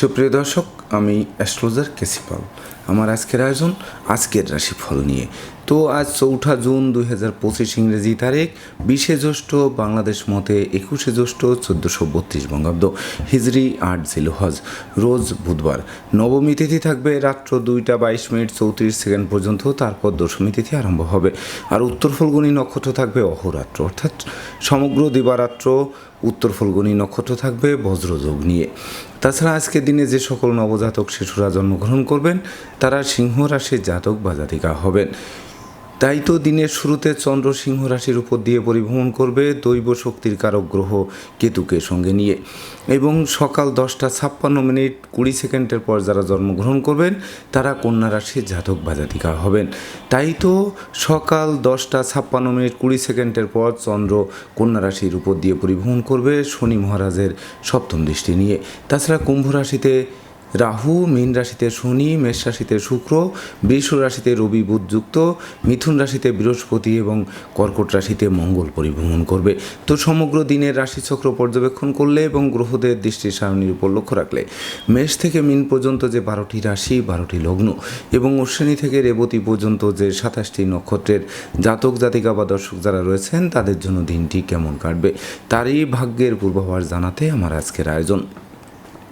সুপ্রিয় দর্শক, আমি অ্যাস্ট্রোলজার কেসিপাল আমার আজকের আয়োজন আজকের রাশিফল নিয়ে। তো আজ চৌঠা জুন দুই হাজার পঁচিশ ইংরেজি তারিখ, বিশে জ্যৈষ্ঠ বাংলাদেশ মতে একুশে জ্যৈষ্ঠ চোদ্দোশো বত্রিশ বঙ্গাব্দ, হিজরি আট জিলো হজ। রোজ বুধবার। নবমী তিথি থাকবে রাত্র দুইটা বাইশ মিনিট চৌত্রিশ সেকেন্ড পর্যন্ত, তারপর দশমী তিথি আরম্ভ হবে। আর উত্তর ফলগুনি নক্ষত্র থাকবে অহরাত্র, অর্থাৎ সমগ্র দিবারাত্র উত্তর ফলগুনি নক্ষত্র থাকবে বজ্রযোগ নিয়ে। তাছাড়া আজকের দিনে যে সকল নবজাতক শিশুরা জন্মগ্রহণ করবেন, তারা সিংহ রাশির জাতক বা জাতিকা হবেন। তাই তো দিনের শুরুতে চন্দ্র সিংহ রাশির উপর দিয়ে পরিভ্রমণ করবে দৈব শক্তির কারক গ্রহ কেতুকে সঙ্গে নিয়ে। এবং সকাল দশটা ছাপ্পান্ন মিনিট কুড়ি সেকেন্ডের পর যারা জন্মগ্রহণ করবেন, তারা কন্যা রাশির জাতক বা হবেন। তাই তো সকাল দশটা ছাপ্পান্ন মিনিট কুড়ি সেকেন্ডের পর চন্দ্র কন্যা রাশির উপর দিয়ে পরিভ্রমণ করবে শনি মহারাজের সপ্তম দৃষ্টি নিয়ে। তাছাড়া কুম্ভ রাশিতে রাহু, মীন রাশিতে শনি, মেষ রাশিতে শুক্র, বৃষ রাশিতে রবি, বুধ যুক্ত, মিথুন রাশিতে বৃহস্পতি এবং কর্কট রাশিতে মঙ্গল পরিভ্রমণ করবে। তো সমগ্র দিনের রাশিচক্র পর্যবেক্ষণ করলে এবং গ্রহদের দৃষ্টি সারণীর উপর লক্ষ্য রাখলে মেষ থেকে মিন পর্যন্ত যে বারোটি রাশি, বারোটি লগ্ন এবং অশ্বিনী থেকে রেবতী পর্যন্ত যে সাতাশটি নক্ষত্রের জাতক, জাতিকা বা দর্শক যারা রয়েছেন, তাদের জন্য দিনটি কেমন কাটবে, তারই ভাগ্যের পূর্বাভাস জানাতে আমার আজকের আয়োজন।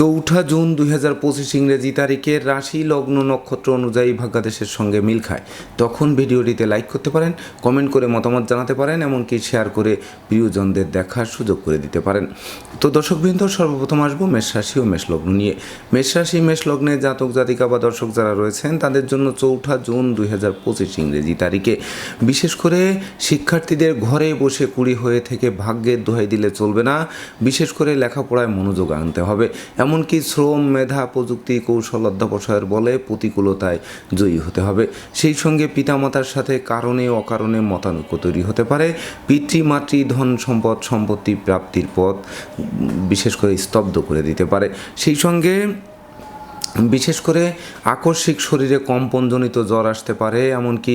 চৌঠা জুন দুই হাজার পঁচিশ ইংরেজি তারিখে রাশি লগ্ন নক্ষত্র অনুযায়ী ভাগ্যাদেশের সঙ্গে মিল খায়। তখন ভিডিওটিতে লাইক করতে পারেন কমেন্ট করে মতামত জানাতে পারেন, এমনকি শেয়ার করে প্রিয়জনদের দেখার সুযোগ করে দিতে পারেন। তো দর্শকবৃন্দ সর্বপ্রথম আসব মেষ রাশি ও মেষ লগ্ন নিয়ে। মেষ রাশি, মেষ লগ্নে জাতক, জাতিকা বা দর্শক যারা রয়েছেন, তাদের জন্য চৌঠা জুন দুই হাজার পঁচিশ ইংরেজি তারিখে। বিশেষ করে শিক্ষার্থীদের ঘরে বসে কুড়ি হয়ে থেকে ভাগ্যের দোহাই দিলে চলবে না। বিশেষ করে লেখাপড়ায় মনোযোগ আনতে হবে। এমনকি শ্রম, মেধা, প্রযুক্তি, কৌশল অধ্যাবসায়ের বলে প্রতিকূলতায় জয়ী হতে হবে। সেই সঙ্গে পিতামাতার সাথে কারণে অকারণে মতানৈক্য তৈরি হতে পারে। পিতৃমাতৃ ধন সম্পদ, সম্পত্তি প্রাপ্তির পথ বিশেষ করে স্তব্ধ করে দিতে পারে। সেই সঙ্গে বিশেষ করে আকস্মিক শরীরে কম্পনজনিত জ্বর আসতে পারে, এমনকি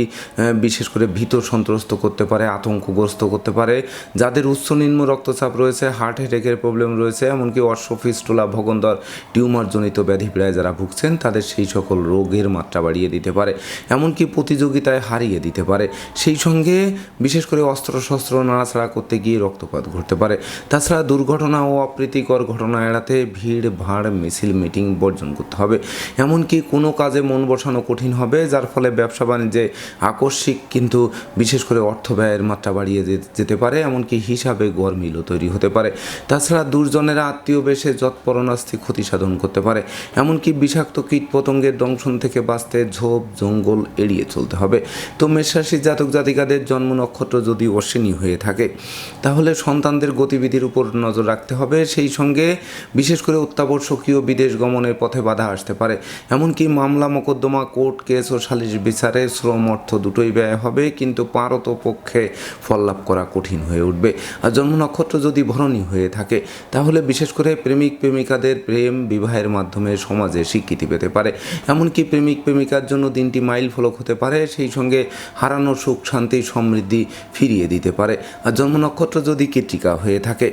বিশেষ করে ভীত সন্ত্রস্ত করতে পারে, আতঙ্কগ্রস্ত করতে পারে। যাদের উচ্চ নিম্ন রক্তচাপ রয়েছে হার্ট অ্যাটাকের প্রবলেম রয়েছে, এমনকি অশ্বফিস্টুলা ভগন্দর টিউমারজনিত ব্যাধিপীড়ায় যারা ভুগছেন, তাদের সেই সকল রোগের মাত্রা বাড়িয়ে দিতে পারে, এমনকি প্রতিযোগিতায় হারিয়ে দিতে পারে। সেই সঙ্গে বিশেষ করে অস্ত্রশস্ত্র নাড়াচাড়া করতে গিয়ে রক্তপাত ঘটতে পারে। তাছাড়া দুর্ঘটনা ও অপ্রীতিকর ঘটনা এড়াতে ভিড়, ভাড়, মিছিল মিটিং বর্জন করতে হবে। এমনকি কোনো কাজে মন বসানো কঠিন হবে, যার ফলে ব্যবসা বাণিজ্যে আকস্মিক কিন্তু বিশেষ করে অর্থ ব্যয়ের মাত্রা বাড়িয়ে যেতে পারে, এমনকি হিসাবে গরমিলও তৈরি হতে পারে। তাছাড়া দুর্জনেরা আত্মীয় বেশে যৎপরণাস্তি ক্ষতি সাধন করতে পারে। এমনকি বিষাক্ত কীট পতঙ্গের দংশন থেকে বাঁচতে ঝোপ, জঙ্গল এড়িয়ে চলতে হবে। তো মেষরাশি জাতক জাতিকাদের জন্ম নক্ষত্র যদি অশ্বিনী হয়ে থাকে, তাহলে সন্তানদের গতিবিধির উপর নজর রাখতে হবে। সেই সঙ্গে বিশেষ করে অত্যাবশ্যকীয় বিদেশ গমনের পথে বাধা আসতে পারে। এমনকি মামলা, মোকদ্দমা, কোর্ট কেস ও সালিশ বিচারে শ্রম অর্থ দুটোই ব্যয় হবে, কিন্তু পারত পক্ষে ফল লাভ করা কঠিন হয়ে উঠবে। আর জন্ম নক্ষত্র যদি ভরণী হয়ে থাকে, তাহলে বিশেষ করে প্রেমিক প্রেমিকাদের প্রেম বিবাহের মাধ্যমে সমাজে স্বীকৃতি পেতে পারে। এমনকি প্রেমিক প্রেমিকার জন্য দিনটি মাইল ফলক হতে পারে, সেই সঙ্গে হারানো সুখ, শান্তি, সমৃদ্ধি ফিরিয়ে দিতে পারে। আর জন্ম নক্ষত্র যদি কৃত্রিকা হয়ে থাকে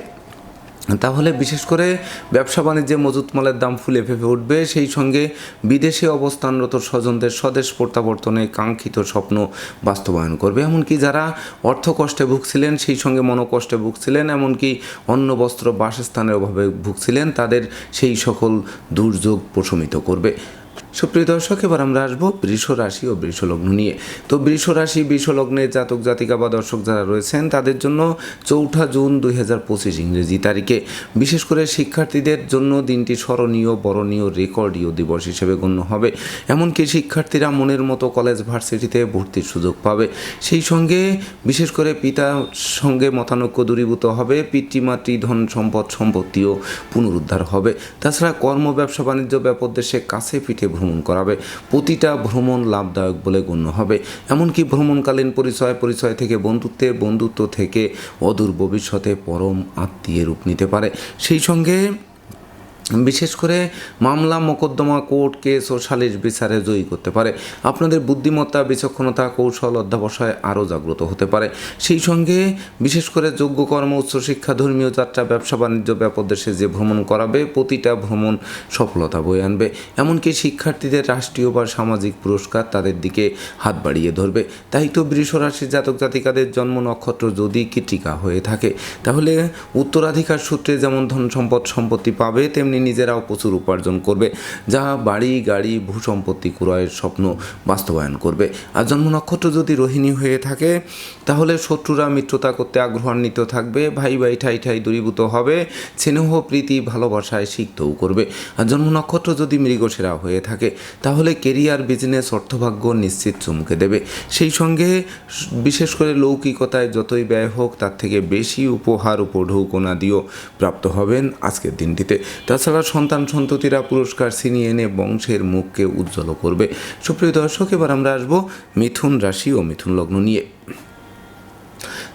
তাহলে বিশেষ করে ব্যবসা বাণিজ্যে মজুত মালের দাম ফুলে ফেপে উঠবে, সেই সঙ্গে বিদেশে অবস্থানরত স্বজনদের স্বদেশ প্রত্যাবর্তনে কাঙ্ক্ষিত স্বপ্ন বাস্তবায়ন করবে। এমনকি যারা অর্থ কষ্টে ভুগছিলেন, সেই সঙ্গে মনোকষ্টে ভুগছিলেন, এমনকি অন্য বস্ত্র, বাসস্থানের অভাবে ভুগছিলেন, তাদের সেই সকল দুর্যোগ প্রশমিত করবে। সুপ্রিয় দর্শক, এবার আমরা আসব বৃষ রাশি ও বৃষ লগ্ন নিয়ে। তো বৃষ রাশি, বৃষ লগ্নের জাতক, জাতিকা বা দর্শক যারা রয়েছেন, তাদের জন্য চৌঠা জুন দুই হাজার পঁচিশ ইংরেজি তারিখে। বিশেষ করে শিক্ষার্থীদের জন্য দিনটি স্মরণীয়, বরণীয়, রেকর্ডীয় দিবস হিসেবে গণ্য হবে। এমনকি শিক্ষার্থীরা মনের মতো কলেজ, ভার্সিটিতে ভর্তির সুযোগ পাবে। সেই সঙ্গে বিশেষ করে পিতার সঙ্গে মতানৈক্য দূরীভূত হবে, পিতৃমাতৃ ধন সম্পদ সম্পত্তিও পুনরুদ্ধার হবে। তাছাড়া কর্ম, ব্যবসা, বাণিজ্য ব্যাপদেশে কাছে পিঠে ভ্রমণ করাবে। প্রতিটা ভ্রমণ লাভদায়ক বলে গণ্য হবে। এমনকি ভ্রমণকালীন পরিচয় পরিচয় থেকে বন্ধুত্বের বন্ধুত্ব থেকে অদূর ভবিষ্যতে পরম আত্মীয় রূপ নিতে পারে। সেই সঙ্গে বিশেষ করে মামলা মোকদ্দমা কোর্ট কেস ও সালিশ বিচারে জয়ী করতে পারে। আপনাদের বুদ্ধিমত্তা, বিচক্ষণতা, কৌশল অধ্যাবসায় আরও জাগ্রত হতে পারে। সেই সঙ্গে বিশেষ করে যোগ্য কর্ম উচ্চশিক্ষা ধর্মীয় যাত্রা ব্যবসা, বাণিজ্য ব্যাপক দেশে যে ভ্রমণ করাবে, প্রতিটা ভ্রমণ সফলতা বয়ে আনবে। এমনকি শিক্ষার্থীদের রাষ্ট্রীয় বা সামাজিক পুরস্কার তাদের দিকে হাত বাড়িয়ে ধরবে। তাই তো বৃষ রাশির জাতক জাতিকাদের জন্ম নক্ষত্র যদি কৃতিকা হয়ে থাকে, তাহলে উত্তরাধিকার সূত্রে যেমন ধন সম্পদ, সম্পত্তি পাবে, তেমনি নিজেরাও প্রচুর উপার্জন করবে, যা বাড়ি, গাড়ি ভূ সম্পত্তি ক্রয়ের স্বপ্ন বাস্তবায়ন করবে। আর জন্ম নক্ষত্র যদি রোহিণী হয়ে থাকে, তাহলে শত্রুরা মিত্রতা করতে আগ্রহান্বিত থাকবে, ভাই ভাই ঠাই ঠাই দূরীভূত হবে, স্নেহ, প্রীতি, ভালোবাসায় শিখতেও করবে। আর জন্ম নক্ষত্র যদি মৃগসেরা হয়ে থাকে, তাহলে কেরিয়ার, বিজনেস, অর্থভাগ্য নিশ্চিত চমকে দেবে। সেই সঙ্গে বিশেষ করে লৌকিকতায় যতই ব্যয় হোক, তার থেকে বেশি উপহার উপঢৌকনা দিয়েও প্রাপ্ত হবেন আজকের দিনটিতে। তাছাড়া সন্তান সন্ততিরা পুরস্কার ছিনিয়ে এনে বংশের মুখকে উজ্জ্বল করবে। সুপ্রিয় দর্শক, এবার আমরা আসব মিথুন রাশি ও মিথুন লগ্ন নিয়ে।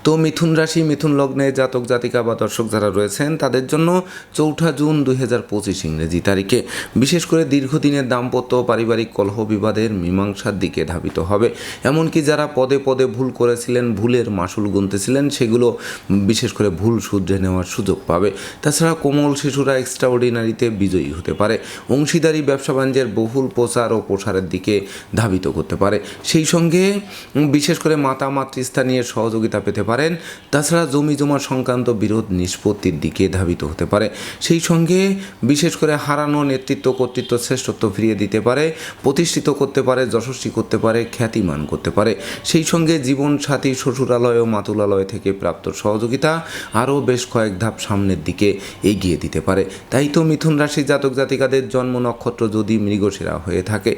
তো মিথুন রাশি, মিথুন লগ্নে জাতক, জাতিকা বা দর্শক যারা রয়েছেন, তাদের জন্য চৌঠা জুন দুই হাজার পঁচিশ ইংরেজি তারিখে। বিশেষ করে দীর্ঘদিনের দাম্পত্য, পারিবারিক কলহ বিবাদের মীমাংসার দিকে ধাবিত হবে। এমনকি যারা পদে পদে ভুল করেছিলেন, ভুলের মাসুল গুনতেছিলেন, সেগুলো বিশেষ করে ভুল শুধরে নেওয়ার সুযোগ পাবে। তাছাড়া কোমল শিশুরা এক্সট্রাঅর্ডিনারিতে বিজয়ী হতে পারে। অংশীদারি, ব্যবসা বাণিজ্যের বহুল প্রচার ও প্রসারের দিকে ধাবিত করতে পারে। সেই সঙ্গে বিশেষ করে মাতা মাতৃস্থানীয় সহযোগিতা পেতে পারেন। তাছাড়া জমি জমা সংক্রান্ত বিরোধ নিষ্পত্তির দিকে ধাবিত হতে পারে। সেই সঙ্গে বিশেষ করে হারানো নেতৃত্ব, কর্তৃত্ব শ্রেষ্ঠত্ব ফিরিয়ে দিতে পারে, প্রতিষ্ঠিত করতে পারে, যশস্বী করতে পারে, খ্যাতিমান করতে পারে। সেই সঙ্গে জীবন সাথী শ্বশুরালয় ও মাতুলালয় থেকে প্রাপ্ত সহযোগিতা আরও বেশ কয়েক ধাপ সামনের দিকে এগিয়ে দিতে পারে। তাই তো মিথুন রাশির জাতক জাতিকাদের জন্ম নক্ষত্র যদি মৃগশিরা হয়ে থাকে,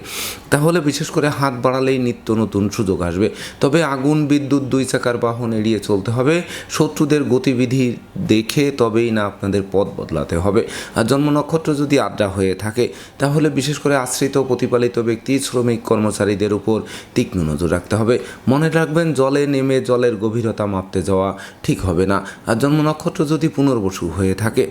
তাহলে বিশেষ করে হাত বাড়ালেই নিত্য নতুন সুযোগ আসবে। তবে আগুন, বিদ্যুৎ, দুই চাকার বাহন এড়িয়ে চলতে হবে। শত্রুদের গতিবিধি দেখে তবেই না আপনাদের পথ বদলাতে হবে। আর জন্ম নক্ষত্র যদি আড্ডা হয়ে থাকে, তাহলে বিশেষ করে আশ্রিত প্রতিপালিত ব্যক্তি, শ্রমিক, কর্মচারীদের উপর তীক্ষ্ণ নজর রাখতে হবে। মনে রাখবেন, জলে নেমে জলের গভীরতা মাপতে যাওয়া ঠিক হবে না। আর জন্ম নক্ষত্র যদি পুনর্বসু হয়ে থাকে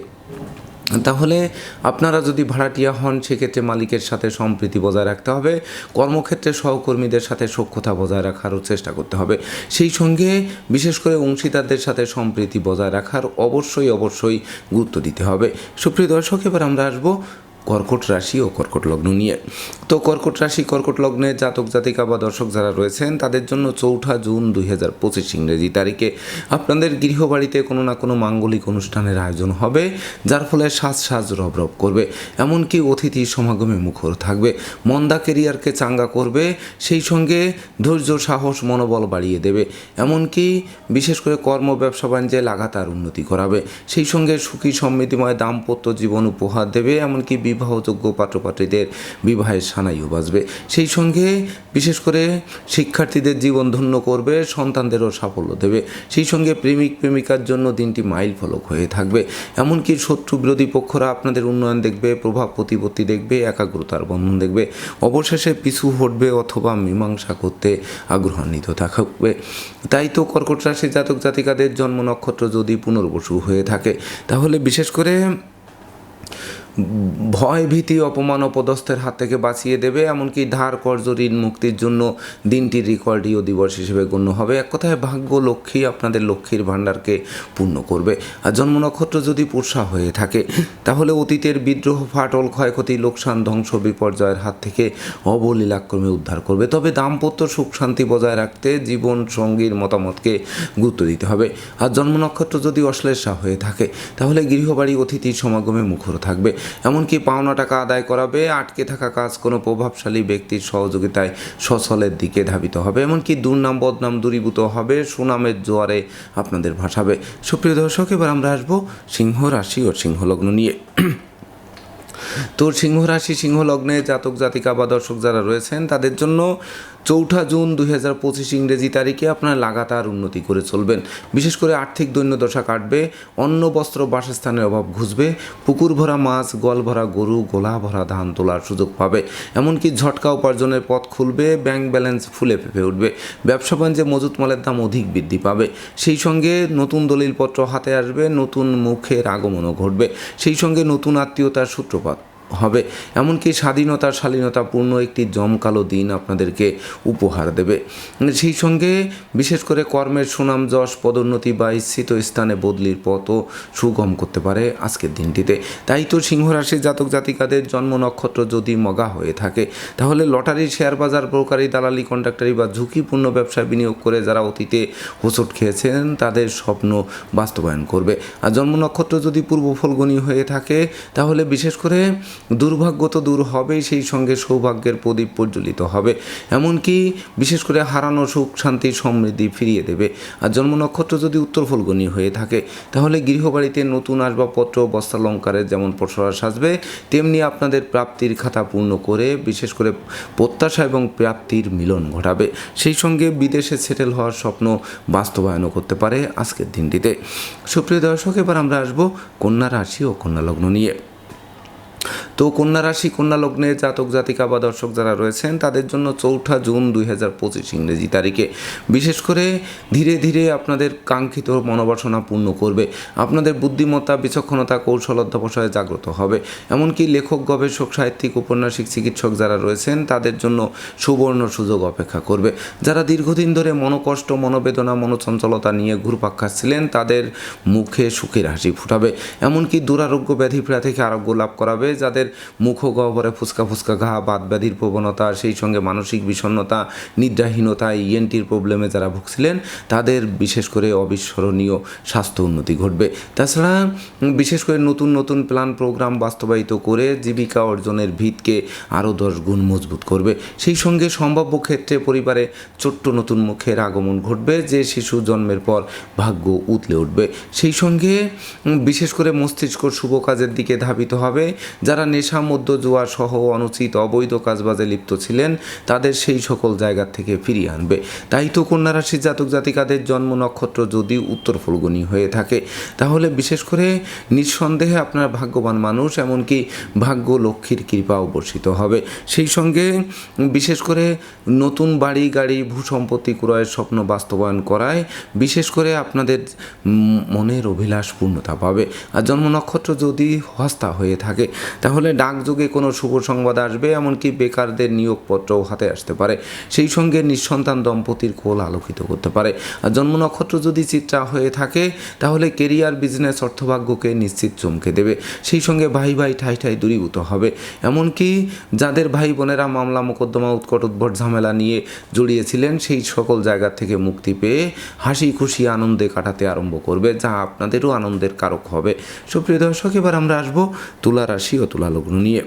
তাহলে আপনারা যদি ভাড়াটিয়া হন, সেক্ষেত্রে মালিকের সাথে সম্প্রীতি বজায় রাখতে হবে। কর্মক্ষেত্রে সহকর্মীদের সাথে সক্ষতা বজায় রাখারও চেষ্টা করতে হবে। সেই সঙ্গে বিশেষ করে অংশীদারদের সাথে সম্প্রীতি বজায় রাখার অবশ্যই অবশ্যই গুরুত্ব দিতে হবে। সুপ্রিয় দর্শক, এবার আমরা আসব কর্কট রাশি ও কর্কট লগ্ন নিয়ে। তো কর্কট রাশি, কর্কট লগ্নে জাতক, জাতিকা বা দর্শক যারা রয়েছেন, তাদের জন্য চৌঠা জুন দুই হাজার পঁচিশ ইংরেজি তারিখে আপনাদের গৃহবাড়িতে কোনো না কোনো মাঙ্গলিক অনুষ্ঠানের আয়োজন হবে, যার ফলে সাজ সাজ রব রব করবে। এমনকি অতিথি সমাগমে মুখর থাকবে। মন্দা কেরিয়ারকে চাঙ্গা করবে, সেই সঙ্গে ধৈর্য, সাহস, মনোবল বাড়িয়ে দেবে। এমনকি বিশেষ করে কর্ম, ব্যবসা বাণিজ্যে লাগাতার উন্নতি করাবে। সেই সঙ্গে সুখী, সমৃদ্ধিময়, দাম্পত্য জীবন উপহার দেবে। এমনকি বিবাহযোগ্য পাত্রপাত্রীদের বিবাহের সানাইও বাজবে। সেই সঙ্গে বিশেষ করে শিক্ষার্থীদের জীবন ধন্য করবে, সন্তানদেরও সাফল্য দেবে। সেই সঙ্গে প্রেমিক প্রেমিকার জন্য দিনটি মাইল ফলক হয়ে থাকবে। এমনকি শত্রু বিরোধী পক্ষরা আপনাদের উন্নয়ন দেখবে, প্রভাব প্রতিপত্তি দেখবে, একাগ্রতার বন্ধন দেখবে। অবশেষে পিছু হটবে অথবা মীমাংসা করতে আগ্রহান্বিত থাকবে। তাই তো কর্কট রাশি জাতক জাতিকাদের জন্ম নক্ষত্র যদি পুনর্বসু হয়ে থাকে, তাহলে বিশেষ করে ভয় ভীতি অপমান অপদস্থের হাত থেকে বাঁচিয়ে দেবে, এমনকি ধার কর্জ, ঋণ মুক্তির জন্য দিনটি রেকর্ডীয় দিবস হিসেবে গণ্য হবে। এক কথায় ভাগ্য লক্ষ্মী আপনাদের লক্ষ্মীর ভাণ্ডারকে পূর্ণ করবে। আর জন্ম নক্ষত্র যদি পুষা হয়ে থাকে, তাহলে অতীতের বিদ্রোহ, ফাটল, ক্ষয়ক্ষতি, লোকসান, ধ্বংস, বিপর্যয়ের হাত থেকে অবলীলাক্রমে উদ্ধার করবে। তবে দাম্পত্য সুখ শান্তি বজায় রাখতে জীবন সঙ্গীর মতামতকে গুরুত্ব দিতে হবে। আর জন্ম নক্ষত্র যদি অশ্লেষা হয়ে থাকে, তাহলে গৃহবাড়ি অতিথির সমাগমে মুখর থাকবে। এমনকি পাওনা টাকা আদায় করাবে, আটকে থাকা কাজ কোনো প্রভাবশালী ব্যক্তির সহযোগিতায় সচলের দিকে ধাবিত হবে। এমনকি দুর্নাম বদনাম দূরীভূত হবে, সুনামের জোয়ারে আপনাদের ভাসাবে। সুপ্রিয় দর্শক, এবার আমরা আসব সিংহ রাশি ও সিংহ লগ্ন নিয়ে। তো সিংহ রাশি সিংহ লগ্নে জাতক জাতিকা বা দর্শক যারা রয়েছেন, তাদের জন্য চৌঠা জুন দুই হাজার পঁচিশ ইংরেজি তারিখে আপনার লাগাতার উন্নতি করে চলবেন। বিশেষ করে আর্থিক দৈন্যদশা কাটবে, অন্ন, বস্ত্র, বাসস্থানের অভাব ঘুষবে, পুকুর ভরা মাছ, গল ভরা গরু, গোলা ভরা ধান তোলার সুযোগ পাবে। এমনকি ঝটকা উপার্জনের পথ খুলবে, ব্যাংক ব্যালেন্স ফুলে ফেপে উঠবে। ব্যবসা বাণিজ্যে মজুত মালের দাম অধিক বৃদ্ধি পাবে। সেই সঙ্গে নতুন দলিলপত্র হাতে আসবে, নতুন মুখের আগমনও ঘটবে। সেই সঙ্গে নতুন আত্মীয়তার সূত্রপাত হবে। এমনকি স্বাধীনতার শালীনতাপূর্ণ একটি জমকালো দিন আপনাদেরকে উপহার দেবে। সেই সঙ্গে বিশেষ করে কর্মের সুনাম, যশ, পদোন্নতি বা ইচ্ছিত স্থানে বদলির পথও সুগম করতে পারে আজকের দিনটিতে। তাই তো সিংহ রাশির জাতক জাতিকাদের জন্ম নক্ষত্র যদি মগা হয়ে থাকে, তাহলে লটারি শেয়ার বাজার ব্রোকারি দালালি কন্ট্রাক্টারি বা ঝুঁকিপূর্ণ ব্যবসায় বিনিয়োগ করে যারা অতীতে হোঁচট খেয়েছেন, তাদের স্বপ্ন বাস্তবায়ন করবে। আর জন্ম নক্ষত্র যদি পূর্ব ফলগুনি হয়ে থাকে, তাহলে বিশেষ করে দুর্ভাগ্য তো দূর হবেই, সেই সঙ্গে সৌভাগ্যের প্রদীপ প্রজ্বলিত হবে। এমনকি বিশেষ করে হারানো সুখ, শান্তি, সমৃদ্ধি ফিরিয়ে দেবে। আর জন্ম নক্ষত্র যদি উত্তর ফলগুনি হয়ে থাকে, তাহলে গৃহবাড়িতে নতুন আসবাবপত্র, বস্ত্রালঙ্কারের যেমন প্রসার সাজবে, তেমনি আপনাদের প্রাপ্তির খাতা পূর্ণ করে, বিশেষ করে প্রত্যাশা এবং প্রাপ্তির মিলন ঘটাবে। সেই সঙ্গে বিদেশে সেটেল হওয়ার স্বপ্ন বাস্তবায়নও করতে পারে আজকের দিনটিতে। সুপ্রিয় দর্শক, এবার আমরা আসব কন্যা রাশি ও কন্যা লগ্ন নিয়ে। তো কন্যা রাশি, কন্যা লগ্নে জাতক, জাতিকা বা দর্শক যারা রয়েছেন, তাদের জন্য চৌঠা জুন দুই হাজার পঁচিশ ইংরেজি তারিখে। বিশেষ করে ধীরে ধীরে আপনাদের কাঙ্ক্ষিত মনোবাসনা পূর্ণ করবে। আপনাদের বুদ্ধিমত্তা, বিচক্ষণতা, কৌশল অধ্যবসায় জাগ্রত হবে। এমনকি লেখক, গবেষক, সাহিত্যিক, উপন্যাসিক, চিকিৎসক যারা রয়েছেন, তাদের জন্য সুবর্ণ সুযোগ অপেক্ষা করবে। যারা দীর্ঘদিন ধরে মনোকষ্ট, মনোবেদনা, মনোচঞ্চলতা নিয়ে ঘুরপাক খাচ্ছিলেন, তাদের মুখে সুখের হাসি ফুটাবে। এমনকি দুরারোগ্য ব্যাধি পীড়া থেকে আরোগ্য লাভ করাবে, যাদের মুখ গহ্বরে ফুসকা ফুসকা ঘা, বাত ব্যাধির প্রবণতা, সেই সঙ্গে মানসিক বিষণ্ণতা, নিদ্রাহীনতা ইএনটির প্রবলেমে যারা ভুগছিলেন, তাদের বিশেষ করে অবিস্মরণীয় স্বাস্থ্য উন্নতি ঘটবে। তাছাড়া, বিশেষ করে নতুন নতুন প্ল্যান, প্রোগ্রাম বাস্তবায়িত করে জীবিকা অর্জনের ভিতকে আরও দশ গুণ মজবুত করবে। সেই সঙ্গে সম্ভাব্য ক্ষেত্রে পরিবারে ছোট্ট নতুন মুখের আগমন ঘটবে, যে শিশু জন্মের পর ভাগ্য উতলে উঠবে। সেই সঙ্গে বিশেষ করে মস্তিষ্ক শুভ কাজের দিকে ধাবিত হবে। যারা নেশা মধ্য জুয়া সহ অনুচিত অবৈধ কাজবাজে লিপ্ত ছিলেন, তাদের সেই সকল জায়গা থেকে ফিরিয়ে আনবে। তাই তো কন্যা রাশির জাতক জাতিকাদের জন্ম নক্ষত্র যদি উত্তর ফলগুনি হয়ে থাকে, তাহলে বিশেষ করে নিঃসন্দেহে আপনার ভাগ্যবান মানুষ, এমনকি ভাগ্য লক্ষ্মীর কৃপা বর্ষিত হবে। সেই সঙ্গে বিশেষ করে নতুন বাড়ি, গাড়ি, ভূসম্পত্তি ক্রয়ের স্বপ্ন বাস্তবায়ন করায় বিশেষ করে আপনাদের মনের অভিলাষ পূর্ণতা পাবে। আর জন্ম নক্ষত্র যদি হস্তা হয়ে থাকে, তাহলে ডাকযোগে কোনো শুভ সংবাদ আসবে, এমনকি বেকারদের নিয়োগপত্রও হাতে আসতে পারে। সেই সঙ্গে নিঃসন্তান দম্পতির কোল আলোকিত করতে পারে। আর জন্ম নক্ষত্র যদি চিত্রা হয়ে থাকে, তাহলে কেরিয়ার, বিজনেস, অর্থভাগ্যকে নিশ্চিত চমকে দেবে। সেই সঙ্গে ভাই ভাই ঠাই ঠাই দূরীভূত হবে। এমনকি যাদের ভাই বোনেরা মামলা, মোকদ্দমা, উৎকট উদ্ভট ঝামেলা নিয়ে জড়িয়েছিলেন, সেই সকল জায়গা থেকে মুক্তি পেয়ে হাসি, খুশি, আনন্দে কাটাতে আরম্ভ করবে, যা আপনাদেরও আনন্দের কারক হবে। সুপ্রিয় দর্শক, এবার আমরা আসব তুলা রাশি ও তুলা লগ্ন নিয়ে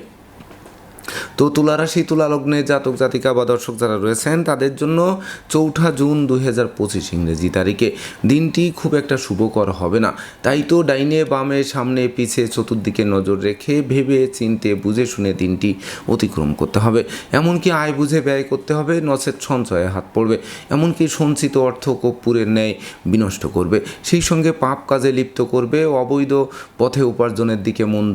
তো তুলা রাশি তুলা লগ্নে জাতক, জাতিকা বা দর্শক যারা রয়েছেন, তাদের জন্য চৌঠা জুন দুই হাজার পঁচিশ ইংরেজি তারিখে দিনটি খুব একটা শুভকর হবে না। তাই তো ডাইনে বামে সামনে পিছে চতুর্দিকে নজর রেখে ভেবে চিনতে বুঝে শুনে দিনটি অতিক্রম করতে হবে। এমনকি আয় বুঝে ব্যয় করতে হবে, নচেত সঞ্চয়ে হাত পড়বে। এমনকি সঞ্চিত অর্থ কর্পূরের ন্যায় বিনষ্ট করবে। সেই সঙ্গে পাপ কাজে লিপ্ত করবে, অবৈধ পথে উপার্জনের দিকে মন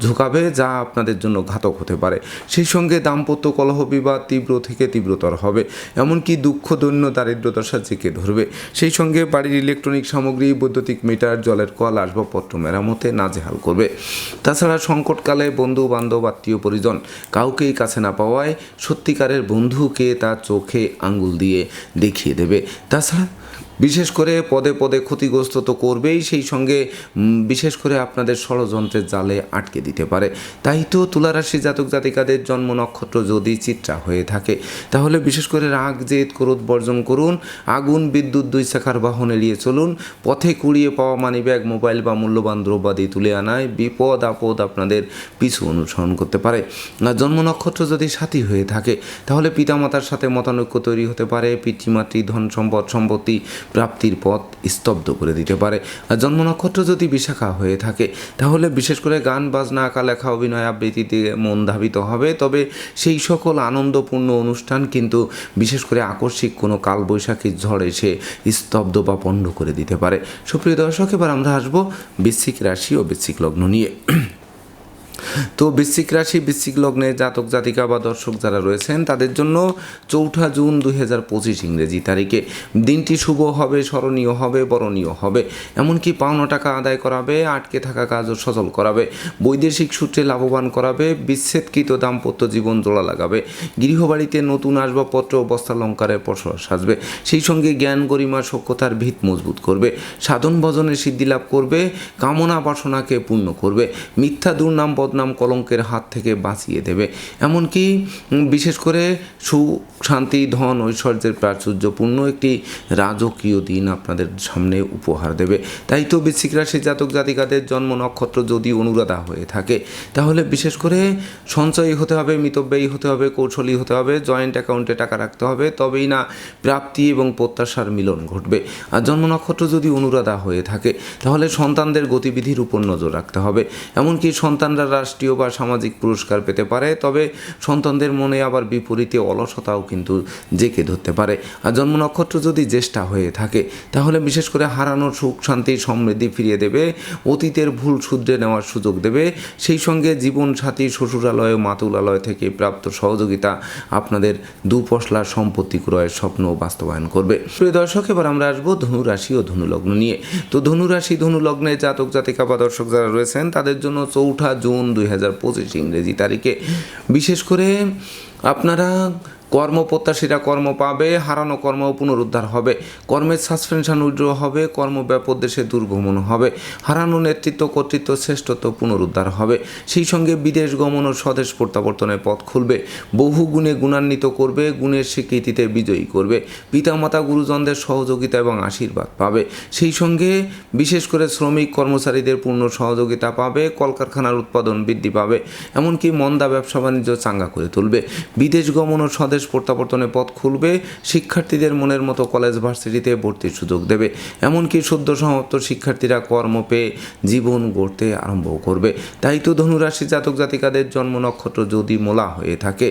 ঝুঁকাবে, যা আপনাদের জন্য ঘাতক হতে পারে। সেই সঙ্গে দাম্পত্য কলহ বিবাদ তীব্র থেকে তীব্রতর হবে। এমনকি দুঃখ, দৈন্য দারিদ্রদশা জেঁকে ধরবে। সেই সঙ্গে বাড়ির ইলেকট্রনিক সামগ্রী, বৈদ্যুতিক মিটার জলের কল, আসবাবপত্র মেরামতে নাজেহাল করবে। তাছাড়া সংকটকালে বন্ধু বান্ধব আত্মীয়, পরিজন কাউকেই কাছে না পাওয়ায় সত্যিকারের বন্ধুকে তার চোখে আঙ্গুল দিয়ে দেখিয়ে দেবে। তাছাড়া বিশেষ করে পদে পদে ক্ষতিগ্রস্ত তো করবেই, সেই সঙ্গে বিশেষ করে আপনাদের ষড়যন্ত্রের জালে আটকে দিতে পারে। তাই তো তুলারাশি জাতক জাতিকাদের জন্ম নক্ষত্র যদি চিত্রা হয়ে থাকে, তাহলে বিশেষ করে রাগ, জেদ, ক্রোধ বর্জন করুন, আগুন, বিদ্যুৎ দুই শাখার বাহন এড়িয়ে চলুন, পথে কুড়িয়ে পাওয়া মানিব্যাগ, মোবাইল বা মূল্যবান দ্রব্যাদি তুলে আনায় বিপদ আপদ আপনাদের পিছু অনুসরণ করতে পারে। জন্ম নক্ষত্র যদি সাথী হয়ে থাকে, তাহলে পিতামাতার সাথে মতানৈক্য তৈরি হতে পারে, পিতৃমাতৃ, ধন সম্পদ, সম্পত্তি প্রাপ্তির পথ স্তব্ধ করে দিতে পারে। আর জন্ম নক্ষত্র যদি বিশাখা হয়ে থাকে, তাহলে বিশেষ করে গান, বাজনা, আঁকা, লেখা, অভিনয় আবৃত্তিতে মন ধাবিত হবে। তবে সেই সকল আনন্দপূর্ণ অনুষ্ঠান কিন্তু বিশেষ করে আকস্মিক কোনো কালবৈশাখীর ঝড় এসে স্তব্ধ বা পণ্ড করে দিতে পারে। সুপ্রিয় দর্শক, এবার আমরা আসব বৃশ্চিক রাশি ও বৃশ্চিক লগ্ন নিয়ে। তো বৃশ্চিক রাশি, বৃশ্চিক লগ্নে জাতক, জাতিকা বা দর্শক যারা রয়েছেন, তাদের জন্য চৌঠা জুন দুই হাজার পঁচিশ ইংরেজি তারিখে। দিনটি শুভ হবে, স্মরণীয় হবে, বরণীয় হবে। এমনকি পাওনা টাকা আদায় করাবে, আটকে থাকা কাজও সচল করাবে। বৈদেশিক সূত্রে লাভবান করাবে, বিচ্ছেদকৃত দাম্পত্য জীবন জোড়া লাগাবে। গৃহবাড়িতে নতুন আসবাবপত্র, বস্ত্রালঙ্কারের পসরা সাজবে। সেই সঙ্গে জ্ঞান গরিমা সক্ষতার ভিত মজবুত করবে। সাধন ভজনের সিদ্ধি লাভ করবে, কামনা বাসনাকে পূর্ণ করবে। মিথ্যা দুর্নাম বদনাম কলঙ্কের হাত থেকে বাঁচিয়ে দেবে। এমনকি বিশেষ করে সুখ, শান্তি, ধন, ঐশ্বর্যের প্রাচুর্যপূর্ণ একটি রাজকীয় দিন আপনাদের সামনে উপহার দেবে। তাই তো বৃশ্চিক রাশি জাতক জাতিকাদের জন্ম নক্ষত্র যদি অনুরাধা হয়ে থাকে, তাহলে বিশেষ করে সঞ্চয়ী হতে হবে, মিতব্যয়ী হতে হবে, কৌশলী হতে হবে, জয়েন্ট অ্যাকাউন্টে টাকা রাখতে হবে, তবেই না প্রাপ্তি এবং প্রত্যাশার মিলন ঘটবে। আর জন্ম নক্ষত্র যদি অনুরাধা হয়ে থাকে, তাহলে সন্তানদের গতিবিধির উপর নজর রাখতে হবে। এমনকি সন্তানরা রাষ্ট্রীয় বা সামাজিক পুরস্কার পেতে পারে, তবে সন্তানদের মনে আবার বিপরীতে অলসতাও কিন্তু জেঁকে ধরতে পারে। আর জন্ম নক্ষত্র যদি জ্যেষ্ঠা হয়ে থাকে, তাহলে বিশেষ করে হারানোর সুখ, শান্তি, সমৃদ্ধি ফিরিয়ে দেবে, অতীতের ভুল শুধরে নেওয়ার সুযোগ দেবে। সেই সঙ্গে জীবন সাথী শ্বশুরালয়, মাতুলালয় থেকে প্রাপ্ত সহযোগিতা আপনাদের দুপশলা সম্পত্তি ক্রয়ের স্বপ্ন বাস্তবায়ন করবে। প্রিয় দর্শক, এবার আমরা আসব ধনু রাশি ও ধনু লগ্ন নিয়ে। তো ধনু রাশি ধনু লগ্নে জাতক জাতিকা বা দর্শক যারা রয়েছেন, তাদের জন্য চৌঠা জুন দুই হাজার পঁচিশ ইংরেজি তারিখে। বিশেষ করে আপনারা কর্মপ্রত্যাশীরা কর্ম পাবে, হারানো কর্ম পুনরুদ্ধার হবে। কর্মের সাসপেনশন উইড্র হবে, কর্ম ব্যাপক দেশে দুর্গমন হবে। হারানো নেতৃত্ব, কর্তৃত্ব শ্রেষ্ঠত্ব পুনরুদ্ধার হবে। সেই সঙ্গে বিদেশ গমন ও স্বদেশ প্রত্যাবর্তনের পথ খুলবে। বহু গুণে গুণান্বিত করবে, গুণের স্বীকৃতিতে বিজয়ী করবে। পিতামাতা, গুরুজনদের সহযোগিতা এবং আশীর্বাদ পাবে। সেই সঙ্গে বিশেষ করে শ্রমিক কর্মচারীদের পূর্ণ সহযোগিতা পাবে, কলকারখানার উৎপাদন বৃদ্ধি পাবে। এমনকি মন্দা ব্যবসা বাণিজ্য চাঙ্গা করে তুলবে। বিদেশ গমন ও স্বদেশ প্রত্যাবর্তনের পথ খুলবে, শিক্ষার্থীদের মনের মতো কলেজ ভার্সিটিতে ভর্তির সুযোগ দেবে। এমনকি সদ্য সমাপ্ত শিক্ষার্থীরা কর্ম পেয়ে জীবন গড়তে আরম্ভ করবে। তাই তো ধনুরাশি জাতক জাতিকাদের জন্ম নক্ষত্র যদি মোলা হয়ে থাকে,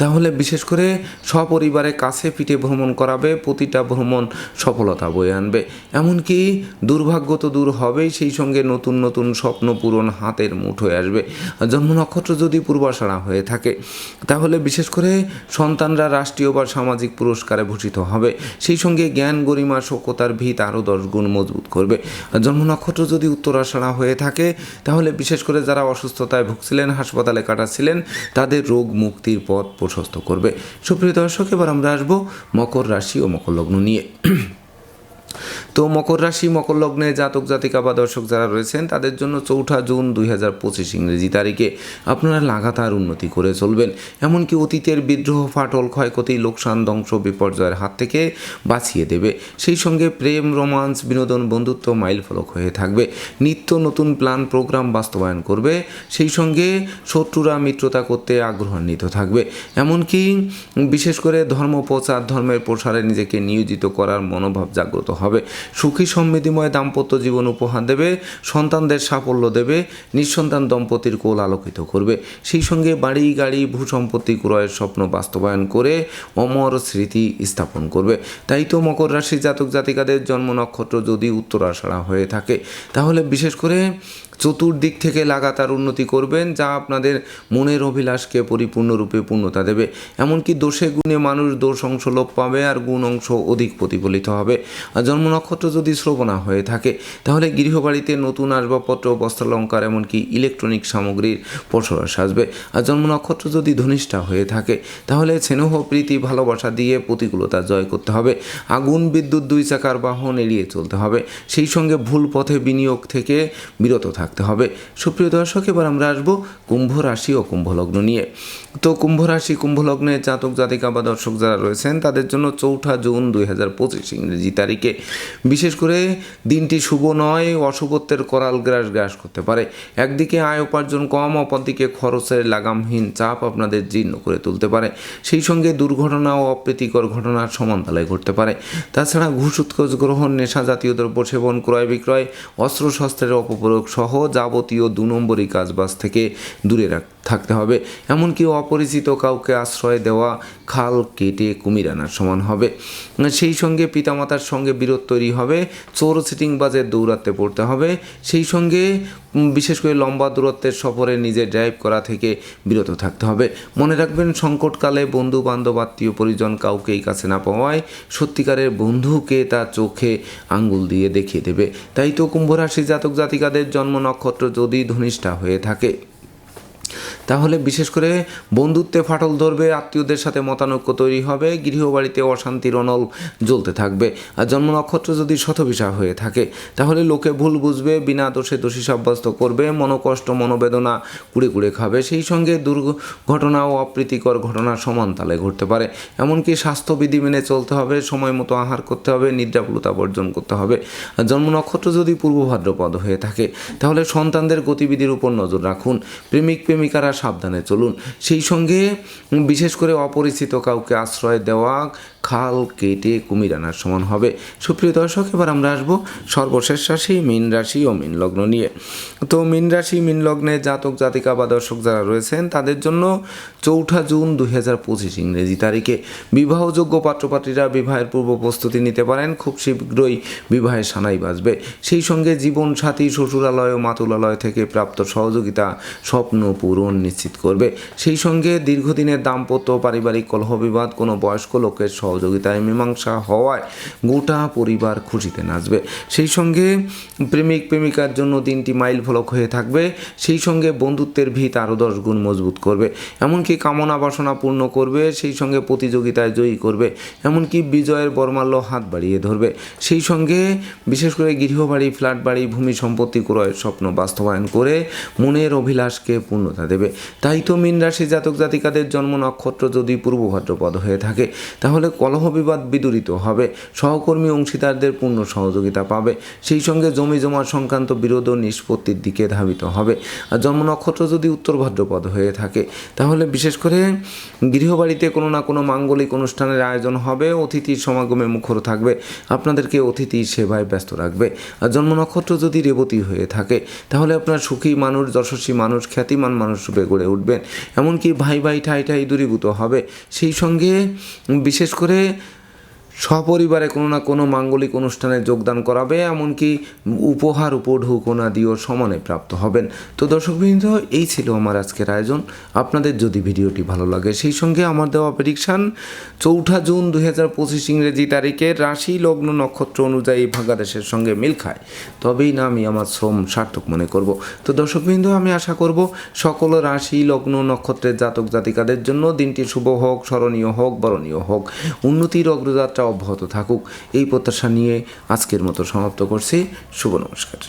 তাহলে বিশেষ করে সপরিবারে কাছে পিঠে ভ্রমণ করাবে, প্রতিটা ভ্রমণ সফলতা বয়ে আনবে। এমনকি দুর্ভাগ্য তো দূর হবেই, সেই সঙ্গে নতুন নতুন স্বপ্ন পূরণ হাতের মুঠোয় আসবে। জন্ম নক্ষত্র যদি পূর্বাশাড়া হয়ে থাকে, তাহলে বিশেষ করে সন্তানরা রাষ্ট্রীয় বা সামাজিক পুরস্কারে ভূষিত হবে। সেই সঙ্গে জ্ঞান গরিমা সক্যতার ভিত আরও দশ গুণ মজবুত করবে। জন্ম নক্ষত্র যদি উত্তরাষাড়া হয়ে থাকে, তাহলে বিশেষ করে যারা অসুস্থতায় ভুগছিলেন, হাসপাতালে কাটাচ্ছিলেন, তাদের রোগ মুক্তির পথ প্রশস্ত করবে। সুপ্রিয় দর্শক, এবার আমরা আসব মকর রাশি ও মকর লগ্ন নিয়ে। তো মকর রাশি, মকর লগ্নে জাতক, জাতিকা বা দর্শক যারা রয়েছেন, তাদের জন্য চৌঠা জুন দুই হাজার পঁচিশ ইংরেজি তারিখে আপনারা লাগাতার উন্নতি করে চলবেন। এমনকি অতীতের বিদ্রোহ, ফাটল, ক্ষয়ক্ষতি, লোকসান, ধ্বংস, বিপর্যয়ের হাত থেকে বাঁচিয়ে দেবে। সেই সঙ্গে প্রেম, রোমান্স, বিনোদন, বন্ধুত্ব মাইল ফলক হয়ে থাকবে। নিত্য নতুন প্ল্যান, প্রোগ্রাম বাস্তবায়ন করবে। সেই সঙ্গে শত্রুরা মিত্রতা করতে আগ্রহান্বিত থাকবে। এমনকি বিশেষ করে ধর্ম প্রচার ধর্মের প্রসারে নিজেকে নিয়োজিত করার মনোভাব জাগ্রত হবে। সুখী সমৃদ্ধিময় দাম্পত্য জীবন উপহার দেবে, সন্তানদের সাফল্য দেবে, নিঃসন্তান দম্পতির কোল আলোকিত করবে। সেই সঙ্গে বাড়ি, গাড়ি, ভূসম্পত্তি ক্রয়ের স্বপ্ন বাস্তবায়ন করে অমর স্মৃতি স্থাপন করবে। তাই তো মকর রাশি জাতক জাতিকাদের জন্ম নক্ষত্র যদি উত্তরাষাড়া হয়ে থাকে, তাহলে বিশেষ করে চতুর্দিক থেকে লাগাতার উন্নতি করবেন, যা আপনাদের মনের অভিলাষকে পরিপূর্ণরূপে পূর্ণতা দেবে। এমনকি দোষে গুণে মানুষ দোষ অংশ লোপ পাবে আর গুণ অংশ অধিক প্রতিফলিত হবে। আর জন্ম নক্ষত্র যদি শ্রবণা হয়ে থাকে, তাহলে গৃহবাড়িতে নতুন আসবাবপত্র, বস্ত্রালঙ্কার, এমনকি ইলেকট্রনিক সামগ্রীর পসরা আসবে আর জন্ম নক্ষত্র যদি ধনিষ্ঠা হয়ে থাকে, তাহলে স্নেহ, প্রীতি, ভালোবাসা দিয়ে প্রতিকূলতা জয় করতে হবে। আগুন, বিদ্যুৎ, দুই চাকার বাহন এড়িয়ে চলতে হবে। সেই সঙ্গে ভুল পথে বিনিয়োগ থেকে বিরত থাকতে হবে। সুপ্রিয় দর্শক, এবার আমরা আসব কুম্ভ রাশি ও কুম্ভ লগ্ন নিয়ে। তো কুম্ভ রাশি, কুম্ভ লগ্নে জাতক, জাতিকা বা দর্শক যারা রয়েছেন, তাদের জন্য চৌঠা জুন দুই হাজার পঁচিশ ইংরেজি তারিখে। বিশেষ করে দিনটি শুভ নয়, অশুভত্বের করাল গ্রাস গ্রাস করতে পারে। একদিকে আয় উপার্জন কম, অপরদিকে খরচের লাগামহীন চাপ আপনাদের জীর্ণ করে তুলতে পারে। সেই সঙ্গে দুর্ঘটনা ও অপ্রীতিকর ঘটনার সমানতালায় ঘটতে পারে। তাছাড়া ঘুষ, উৎকোচ, গ্রহণ, নেশা জাতীয় দ্রব্য সেবন, ক্রয় বিক্রয় অস্ত্র শস্ত্রের অপপ্রয়োগ সহ যাবতীয় দু নম্বরই কাজবাজ থেকে দূরে রাখ থাকতে হবে। এমনকি অপরিচিত কাউকে আশ্রয় দেওয়া খাল কেটে কুমির আনার সমান হবে। সেই সঙ্গে পিতামাতার সঙ্গে বিরোধ তৈরি হবে, চোর সিটিং বাজে দৌড়াতে পড়তে হবে। সেই সঙ্গে বিশেষ করে লম্বা দূরত্বের সফরে নিজে ড্রাইভ করা থেকে বিরত থাকতে হবে। মনে রাখবেন, সংকটকালে বন্ধু বান্ধব আত্মীয়, পরিজন কাউকেই কাছে না পাওয়ায় সত্যিকারের বন্ধুকে তার চোখে আঙ্গুল দিয়ে দেখিয়ে দেবে। তাই তো কুম্ভ রাশি জাতক জাতিকাদের জন্ম নক্ষত্র যদি ধনিষ্ঠা হয়ে থাকে। তাহলে বিশেষ করে বন্ধুত্বে ফাটল ধরবে, আত্মীয়দের সাথে মতানৈক্য তৈরি হবে, গৃহবাড়িতে অশান্তির অনল জ্বলতে থাকবে। আর জন্ম নক্ষত্র যদি শতভিসা হয়ে থাকে, তাহলে লোকে ভুল বুঝবে, বিনা দোষে দোষী সাব্যস্ত করবে, মনোকষ্ট, মনোবেদনা কুড়ে কুড়ে খাবে। সেই সঙ্গে দুর্ঘটনা ও অপ্রীতিকর ঘটনা সমান তালে ঘটতে পারে। এমনকি স্বাস্থ্যবিধি মেনে চলতে হবে, সময় মতো আহার করতে হবে নিদ্রাপুলতা বর্জন করতে হবে। আর জন্ম নক্ষত্র যদি পূর্ব ভাদ্রপদ হয়ে থাকে, তাহলে সন্তানদের গতিবিধির উপর নজর রাখুন। প্রেমিক প্রেমিক প্রেমিকারা সাবধানে চলুন। সেই সঙ্গে বিশেষ করে অপরিচিত কাউকে আশ্রয় দেওয়া খাল কেটে কুমির আনার সমান হবে। সুপ্রিয় দর্শক, এবার আমরা আসব সর্বশেষ রাশি, মীন রাশি ও মীন লগ্ন নিয়ে। তো মীন রাশি, মীন লগ্নে জাতক, জাতিকা বা দর্শক যারা রয়েছেন, তাদের জন্য চৌঠা জুন দুই হাজার পঁচিশ ইংরেজি তারিখে বিবাহযোগ্য পাত্রপাত্রীরা বিবাহের পূর্ব প্রস্তুতি নিতে পারেন। খুব শীঘ্রই বিবাহের সানাই বাজবে। সেই সঙ্গে জীবন সাথী শ্বশুরালয় ও মাতুলালয় থেকে প্রাপ্ত সহযোগিতা স্বপ্ন পূরণ নিশ্চিত করবে। সেই সঙ্গে দীর্ঘদিনের দাম্পত্য পারিবারিক কলহ বিবাদ কোনো বয়স্ক লোকের সহযোগিতায় মীমাংসা হওয়ায় গোটা পরিবার খুশিতে নাচবে। সেই সঙ্গে প্রেমিক প্রেমিকার জন্য দিনটি মাইল ফলক হয়ে থাকবে। সেই সঙ্গে বন্ধুত্বের ভিত আরও দশ গুণ মজবুত করবে। এমনকি কামনা বাসনা পূর্ণ করবে, সেই সঙ্গে প্রতিযোগিতায় জয়ী করবে। এমনকি বিজয়ের বর্মাল্য হাত বাড়িয়ে ধরবে। সেই সঙ্গে বিশেষ করে গৃহবাড়ি ফ্ল্যাট বাড়ি ভূমি সম্পত্তি ক্রয়ের স্বপ্ন বাস্তবায়ন করে মনের অভিলাষকে পূর্ণতা দেবে। তাই তো মীন রাশি জাতক জাতিকাদের জন্ম নক্ষত্র যদি পূর্ব ভাদ্রপদ হয়ে থাকে, তাহলে কলহ বিবাদ বিদূরিত হবে। সহকর্মী অংশীদারদের পূর্ণ সহযোগিতা পাবে। সেই সঙ্গে জমি জমা সংক্রান্ত বিরোধ ও নিষ্পত্তির দিকে ধাবিত হবে। আর জন্ম নক্ষত্র যদি উত্তর ভাদ্রপদ হয়ে থাকে, তাহলে বিশেষ করে গৃহবাড়িতে কোনো না কোনো মাঙ্গলিক অনুষ্ঠানের আয়োজন হবে। অতিথির সমাগমে মুখর থাকবে। আপনাদেরকে অতিথি সেবায় ব্যস্ত রাখবে। আর জন্ম নক্ষত্র যদি রেবতী হয়ে থাকে, তাহলে আপনার সুখী মানুষ, যশস্বী মানুষ, খ্যাতিমান মানুষ রূপে গড়ে উঠবেন। এমনকি ভাই ভাই ঠাই ঠাই দূরীভূত হবে। সেই সঙ্গে বিশেষ করে que সপরিবারে কোনো না কোনো মাঙ্গলিক অনুষ্ঠানে যোগদান করাবে, এমনকি উপহার উপঢৌকনা দিয়েও সমানে প্রাপ্ত হবেন। তো দর্শকবৃন্দ, এই ছিল আমার আজকের আয়োজন। আপনাদের যদি ভিডিওটি ভালো লাগে, সেই সঙ্গে আমার দেওয়া প্রেডিকশান চৌঠা জুন দুই হাজার পঁচিশ ইংরেজি তারিখে রাশি লগ্ন নক্ষত্র অনুযায়ী ভাগাদেশের সঙ্গে মিল খায়। তবেই না আমি আমার শ্রম সার্থক মনে করব। তো দর্শকবৃন্দ, আমি আশা করব সকল রাশি লগ্ন নক্ষত্রের জাতক জাতিকাদের জন্য দিনটি শুভ হোক, স্মরণীয় হোক, বরণীয় হোক। উন্নতির অগ্রযাত্রা অব্যাহত থাকুক। এই প্রত্যাশা নিয়ে আজকের মতো সমাপ্ত করছি। শুভ নমস্কার।